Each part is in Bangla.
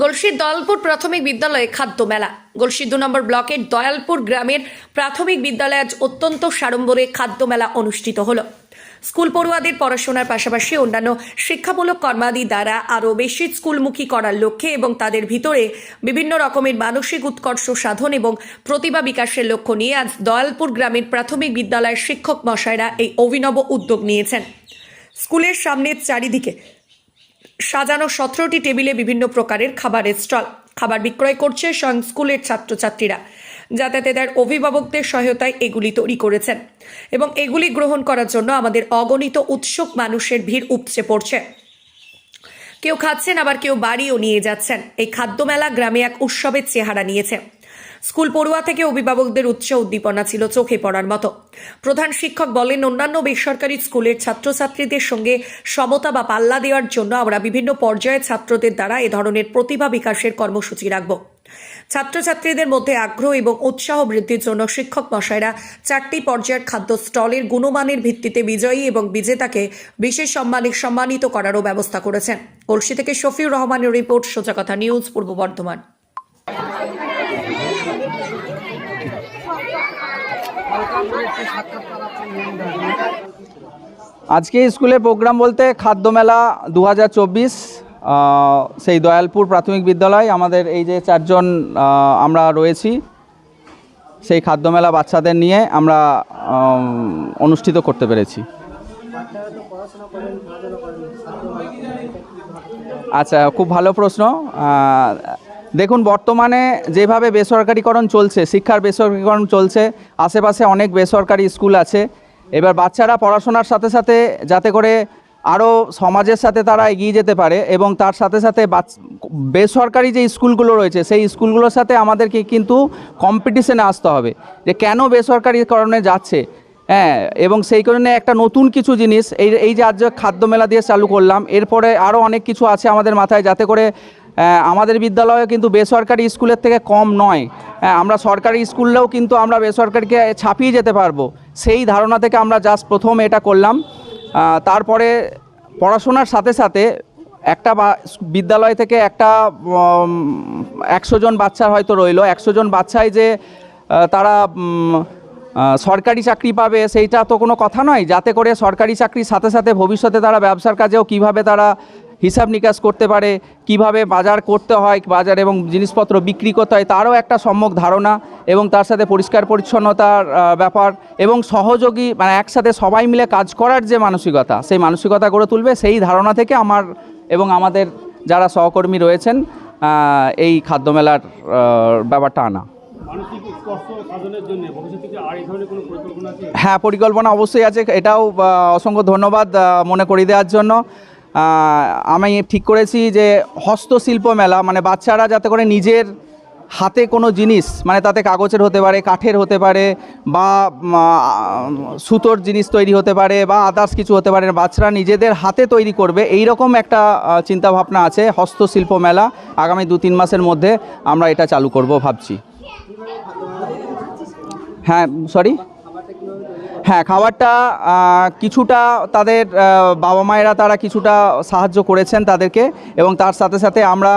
গলসির দয়ালপুর প্রাথমিক বিদ্যালয়ে খাদ্য মেলা। গলসি দু নম্বর ব্লকের দয়ালপুর গ্রামের প্রাথমিক বিদ্যালয়ে আজ অত্যন্ত সাড়ম্বরে খাদ্য মেলা অনুষ্ঠিত হলো। স্কুল পড়ুয়াদের পড়াশোনার পাশাপাশি অন্যান্য শিক্ষামূলক কর্মাদি দ্বারা আরও বেশি স্কুলমুখী করার লক্ষ্যে এবং তাদের ভিতরে বিভিন্ন রকমের মানসিক উৎকর্ষ সাধন এবং প্রতিভা বিকাশের লক্ষ্য নিয়ে আজ দয়ালপুর গ্রামের প্রাথমিক বিদ্যালয়ের শিক্ষক মশাইরা এই অভিনব উদ্যোগ নিয়েছেন। স্কুলের সামনের চারিদিকে সাজানো সতেরোটি টেবিলে বিভিন্ন প্রকারের খাবারের স্টল। খাবার বিক্রয় করছে স্বয়ং স্কুলের ছাত্রছাত্রীরা যাতায়াতের অভিভাবকদের সহায়তায় এগুলি তৈরি করেছেন। এবং এগুলি গ্রহণ করার জন্য আমাদের অগণিত উৎসুক মানুষের ভিড় উপচে পড়ছে। কেউ খাচ্ছেন, আবার কেউ বাড়িও নিয়ে যাচ্ছেন। এই খাদ্যমেলা গ্রামে এক উৎসবের চেহারা নিয়েছে। স্কুল পড়ুয়া থেকে অভিভাবকদের উচ্চ উদ্দীপনা ছিল চোখে পড়ার মতো। প্রধান শিক্ষক বলেন, অন্যান্য বেসরকারি স্কুলের ছাত্রছাত্রীদের সঙ্গে সমতা বা পাল্লা দেওয়ার জন্য আমরা বিভিন্ন পর্যায়ে ছাত্রদের দ্বারা এ ধরনের প্রতিভা বিকাশের কর্মসূচি রাখব। ছাত্রছাত্রীদের মধ্যে আগ্রহ এবং উৎসাহ বৃদ্ধির জন্য শিক্ষক মশাইরা চারটি পর্যায়ের খাদ্য স্টলের গুণমানের ভিত্তিতে বিজয়ী এবং বিজেতাকে বিশেষ সম্মানে সম্মানিত করারও ব্যবস্থা করেছেন। কলসি থেকে শফিউর রহমানের রিপোর্ট, সোজা কথা নিউজ, পূর্ব বর্ধমান। আজকে স্কুলের প্রোগ্রাম বলতে খাদ্যমেলা দু হাজার চব্বিশ সেই দয়ালপুর প্রাথমিক বিদ্যালয়, আমাদের এই যে চারজন আমরা রয়েছি, সেই খাদ্যমেলা বাচ্চাদের নিয়ে আমরা অনুষ্ঠিত করতে পেরেছি। আচ্ছা খুব ভালো প্রশ্ন। দেখুন, বর্তমানে যেভাবে বেসরকারিকরণ চলছে, শিক্ষার বেসরকারিকরণ চলছে, আশেপাশে অনেক বেসরকারি স্কুল আছে। এবার বাচ্চারা পড়াশোনার সাথে সাথে যাতে করে আরও সমাজের সাথে তারা এগিয়ে যেতে পারে এবং তার সাথে সাথে বেসরকারি যে স্কুলগুলো রয়েছে, সেই স্কুলগুলোর সাথে আমাদেরকে কিন্তু কম্পিটিশনে আসতে হবে। যে কেন বেসরকারিকরণে যাচ্ছে? হ্যাঁ এবং সেই কারণে একটা নতুন কিছু জিনিস, এই এই যে আজ খাদ্য মেলা দিয়ে চালু করলাম, এরপরে আরও অনেক কিছু আছে আমাদের মাথায় যাতে করে আমাদের বিদ্যালয়ে কিন্তু বেসরকারি স্কুলের থেকে কম নয়। আমরা সরকারি স্কুললেও কিন্তু আমরা বেসরকারিকে ছাপিয়ে যেতে পারব। সেই ধারণা থেকে আমরা জাস্ট প্রথম এটা করলাম। তারপরে পড়াশোনার সাথে সাথে একটা বিদ্যালয় থেকে একটা একশো জন বাচ্চা হয়তো রইল। একশো জন বাচ্চাই যে তারা সরকারি চাকরি পাবে সেইটা তো কোনো কথা নয়। যাতে করে সরকারি চাকরির সাথে সাথে ভবিষ্যতে তারা ব্যবসার কাজেও কীভাবে তারা হিসাব নিকাশ করতে পারে কীভাবে বাজার করতে হয় বাজার এবং জিনিসপত্র বিক্রি করতে হয় তারও একটা সম্যক ধারণা এবং তার সাথে পরিষ্কার পরিচ্ছন্নতার ব্যাপার এবং সহযোগী মানে একসাথে সবাই মিলে কাজ করার যে মানসিকতা সেই মানসিকতা গড়ে তুলবে সেই ধারণা থেকে আমার এবং আমাদের যারা সহকর্মী রয়েছেন এই খাদ্যমেলার ব্যাপারটা আনা। হ্যাঁ পরিকল্পনা অবশ্যই আছে এটাও অসংখ্য ধন্যবাদ মনে করিয়ে দেওয়ার জন্য। আমি ঠিক করেছি যে হস্তশিল্প মেলা মানে বাচ্চারা যাতে করে নিজের হাতে কোনো জিনিস মানে তাতে কাগজের হতে পারে, কাঠের হতে পারে, বা সুতোর জিনিস তৈরি হতে পারে, বা আদার্স কিছু হতে পারে, বাচ্চারা নিজেদের হাতে তৈরি করবে এই রকম একটা চিন্তাভাবনা আছে হস্তশিল্প মেলা আগামী দু তিন মাসের মধ্যে আমরা এটা চালু করব ভাবছি। হ্যাঁ সরি হ্যাঁ খাবারটা কিছুটা তাদের বাবা মায়েরা তারা কিছুটা সাহায্য করেছেন তাদেরকে এবং তার সাথে সাথে আমরা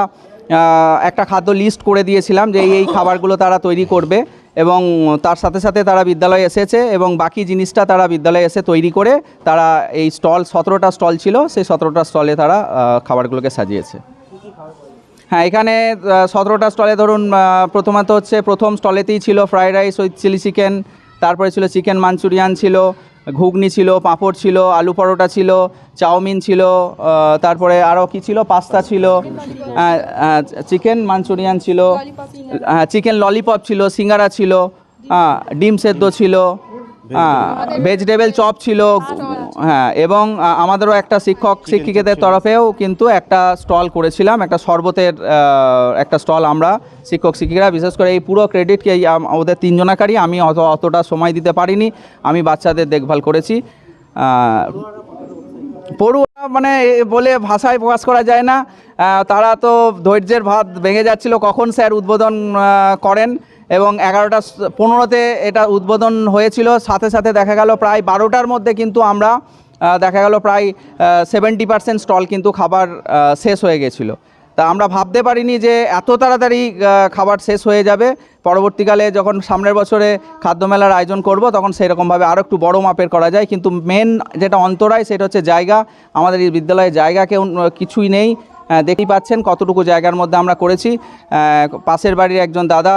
একটা খাদ্য লিস্ট করে দিয়েছিলাম যে এই খাবারগুলো তারা তৈরি করবে এবং তার সাথে সাথে তারা বিদ্যালয়ে এসেছে এবং বাকি জিনিসটা তারা বিদ্যালয়ে এসে তৈরি করে তারা এই স্টল, সতেরোটা স্টল ছিল, সেই সতেরোটা স্টলে তারা খাবারগুলোকে সাজিয়েছে। হ্যাঁ এখানে সতেরোটা স্টলে ধরুন প্রথমত হচ্ছে প্রথম স্টলেতেই ছিল fried rice with chilli chicken তারপরে ছিল চিকেন মাঞ্চুরিয়ান ছিল ঘুগনি ছিল পাঁপড় ছিল আলু পরোটা ছিল চাউমিন ছিল তারপরে আরও কি ছিল? পাস্তা ছিল চিকেন মাঞ্চুরিয়ান ছিল চিকেন ললিপপ ছিল সিঙ্গারা ছিল হ্যাঁ, ডিম সেদ্ধ ছিল হ্যাঁ ভেজিটেবল চপ ছিল। হ্যাঁ এবং আমাদেরও একটা শিক্ষক শিক্ষিকাদের তরফেও কিন্তু একটা স্টল করেছিলাম একটা শরবতের একটা স্টল আমরা শিক্ষক শিক্ষিকারা বিশেষ করে এই পুরো ক্রেডিট এই ওদের তিনজনাকারই আমি অত অতটা সময় দিতে পারিনি আমি বাচ্চাদের দেখভাল করেছি। পড়ুয়া মানে এ বলে ভাষায় প্রকাশ করা যায় না তারা তো ধৈর্যের ভাত ভেঙে যাচ্ছিল কখন স্যার উদ্বোধন করেন? এবং এগারোটা পনেরোতে এটা উদ্বোধন হয়েছিল। সাথে সাথে দেখা গেল প্রায় বারোটার মধ্যে কিন্তু আমরা দেখা গেল প্রায় সেভেন্টি পার্সেন্ট স্টল কিন্তু খাবার শেষ হয়ে গেছিল। তা আমরা ভাবতে পারিনি যে এত তাড়াতাড়ি খাবার শেষ হয়ে যাবে। পরবর্তীকালে যখন সামনের বছরে খাদ্যমেলার আয়োজন করব, তখন সেরকমভাবে আরও একটু বড় মাপের করা যায়। কিন্তু মেন যেটা অন্তরায়, সেটা হচ্ছে জায়গা। আমাদের এই বিদ্যালয়ে জায়গা কেউ কিছুই নেই। দেখতেই পাচ্ছেন কতটুকু জায়গার মধ্যে আমরা করেছি। পাশের বাড়ির একজন দাদা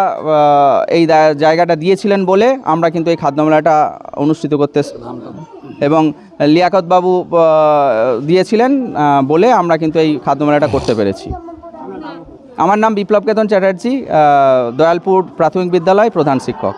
এই জায়গাটা দিয়েছিলেন বলে আমরা কিন্তু এই খাদ্যমেলাটা অনুষ্ঠিত করতে এবং লিয়াকত বাবু দিয়েছিলেন বলে আমরা কিন্তু এই খাদ্যমেলাটা করতে পেরেছি। আমার নাম বিপ্লব কেতন চ্যাটার্জি দয়ালপুর প্রাথমিক বিদ্যালয় প্রধান শিক্ষক।